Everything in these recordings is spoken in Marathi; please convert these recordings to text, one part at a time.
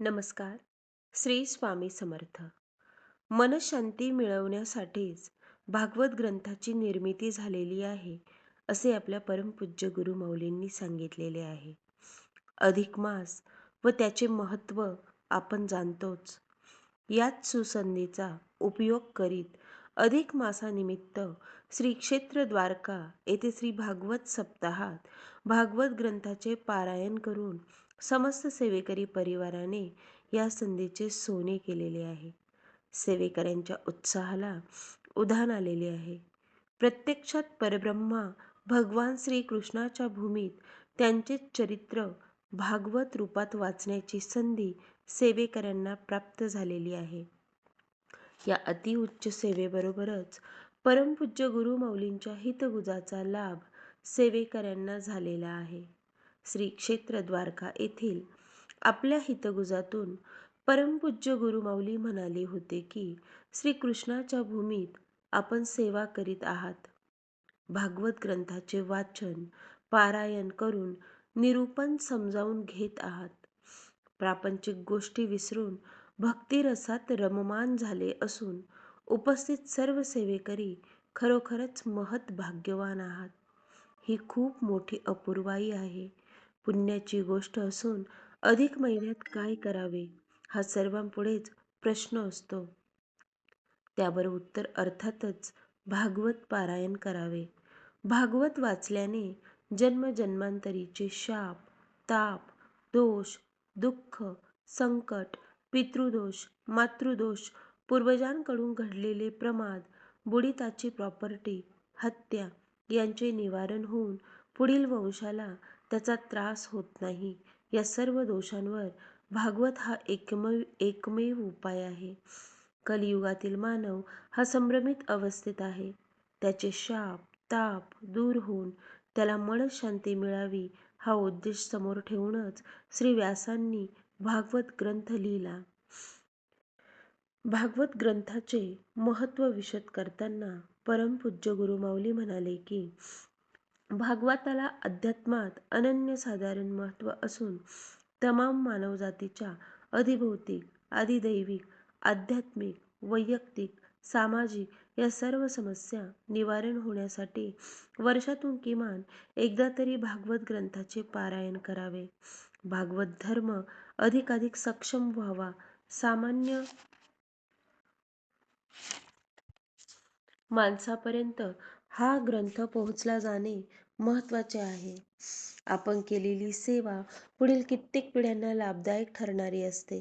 नमस्कार. श्री स्वामी समर्थ. मनशांती मिळवण्यासाठीच भागवत ग्रंथाची निर्मिती झालेली आहे असे आपल्या परमपूज्य गुरु मौलींनी सांगितलेले आहे. अधिक मास व त्याचे महत्त्व आपण जाणतोच. याच सुसंधीचा उपयोग करीत अधिक मासानिमित्त श्री क्षेत्र द्वारका येथे श्री भागवत सप्ताहात भागवत ग्रंथाचे पारायण करून समस्त सेवेकरी परिवाराने या संधीचे सोने केलेले आहे. सेवेकऱ्यांच्या उत्साहाला उधाण आलेले आहे. प्रत्यक्षात परब्रह्मा भगवान श्रीकृष्णाच्या भूमीत त्यांचे चरित्र भागवत रूपात वाचण्याची संधी सेवेकऱ्यांना प्राप्त झालेली आहे. या अतिउच्च सेवेबरोबरच परमपूज्य गुरुमौलींच्या हितगुजाचा लाभ सेवेकऱ्यांना झालेला आहे. श्री क्षेत्र द्वारका येथील आपल्या हितगुजातून परमपूज्य गुरुमाऊली म्हणाले होते की श्रीकृष्णाच्या भूमीत आपण सेवा करीत आहात. भागवत ग्रंथाचे वाचन पारायण करून निरूपण समजावून घेत आहात. प्रापंचिक गोष्टी विसरून भक्तिरसात रममान झाले असून उपस्थित सर्व सेवेकरी खरोखरच महत भाग्यवान आहात. ही खूप मोठी अपूर्वाई आहे. पुण्याची गोष्ट असून अधिक महिन्यात काय करावे हा सर्वांपुढेच प्रश्न असतो. त्यावर उत्तर अर्थातच भागवत पारायण करावे. भागवत वाचल्याने जन्मजन्मांतरीचे शाप ताप दोष दुःख संकट पितृदोष मातृदोष पूर्वजांकडून घडलेले प्रमाद बुडिताची प्रॉपर्टी हत्या यांचे निवारण होऊन पुढील वंशाला त्याचा त्रास होत नाही. या सर्व दोषांवर भागवत हा एकमेव एकमेव उपाय आहे. कलियुगातील मानव हा संभ्रमित अवस्थेत आहे. त्याचे शाप ताप दूर होऊन त्याला मनशांती मिळावी हा उद्देश समोर ठेवूनच श्री व्यासांनी भागवत ग्रंथ लिहिला. भागवत ग्रंथाचे महत्त्व विशद करताना परमपूज्य गुरुमाऊली म्हणाले की भागवताला अध्यात्मात अनन्यसाधारण महत्त्व असून तमाम मानवजातीच्या अधिभौतिक अधिदैविक आध्यात्मिक वैयक्तिक सामाजिक या सर्व समस्या निवारण होण्यासाठी वर्षातून किमान एकदा तरी भागवत ग्रंथाचे पारायण करावे. भागवत धर्म अधिकाधिक सक्षम व्हावा. सामान्य माणसापर्यंत हा ग्रंथ पोहोचला जाणे महत्त्वाचे आहे. आपण केलेली सेवा पुढील कित्येक पिढ्यांना लाभदायक ठरणारी असते.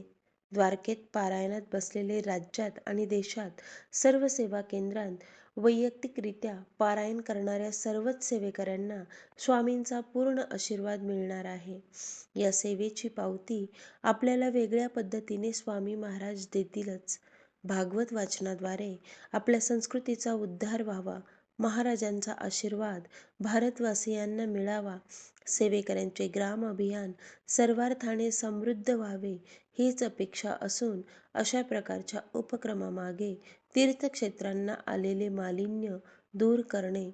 द्वारकेत पारायणात बसलेले राज्यात आणि देशात सर्व सेवा केंद्रांत वैयक्तिकरित्या पारायण करणाऱ्या सर्वच सेवेकऱ्यांना स्वामींचा पूर्ण आशीर्वाद मिळणार आहे. या सेवेची पावती आपल्याला वेगळ्या पद्धतीने स्वामी महाराज देतीलच. भागवत वाचनाद्वारे आपल्या संस्कृतीचा उद्धार व्हावा महाराजांचा आशीर्वाद भारतवासियांना मिळावा. सेवेकऱ्यांचे ग्राम अभियान सर्वार्थाने समृद्ध व्हावे हीच अपेक्षा असून अशा प्रकारच्या उपक्रमामागे तीर्थक्षेत्रांना आलेले मालिन्य दूर करणे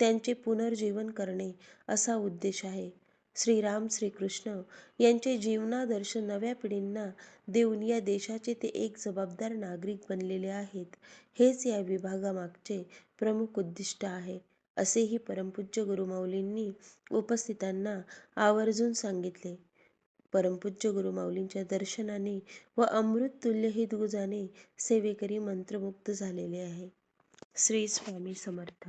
त्यांचे पुनर्जीवन करणे असा उद्देश आहे. श्रीराम श्रीकृष्ण यांचे जीवनादर्श नव्या पिढींना देऊन या देशाचे ते एक जबाबदार नागरिक बनलेले आहेत. हेच या विभागामागचे प्रमुख उद्दिष्ट आहे असेही परमपूज्य गुरुमाऊलींनी उपस्थितांना आवर्जून सांगितले. परमपूज्य गुरुमाऊलींच्या दर्शनाने व अमृततुल्य हितगुजाने सेवेकरी मंत्रमुग्ध झालेले आहे. श्री स्वामी समर्थ.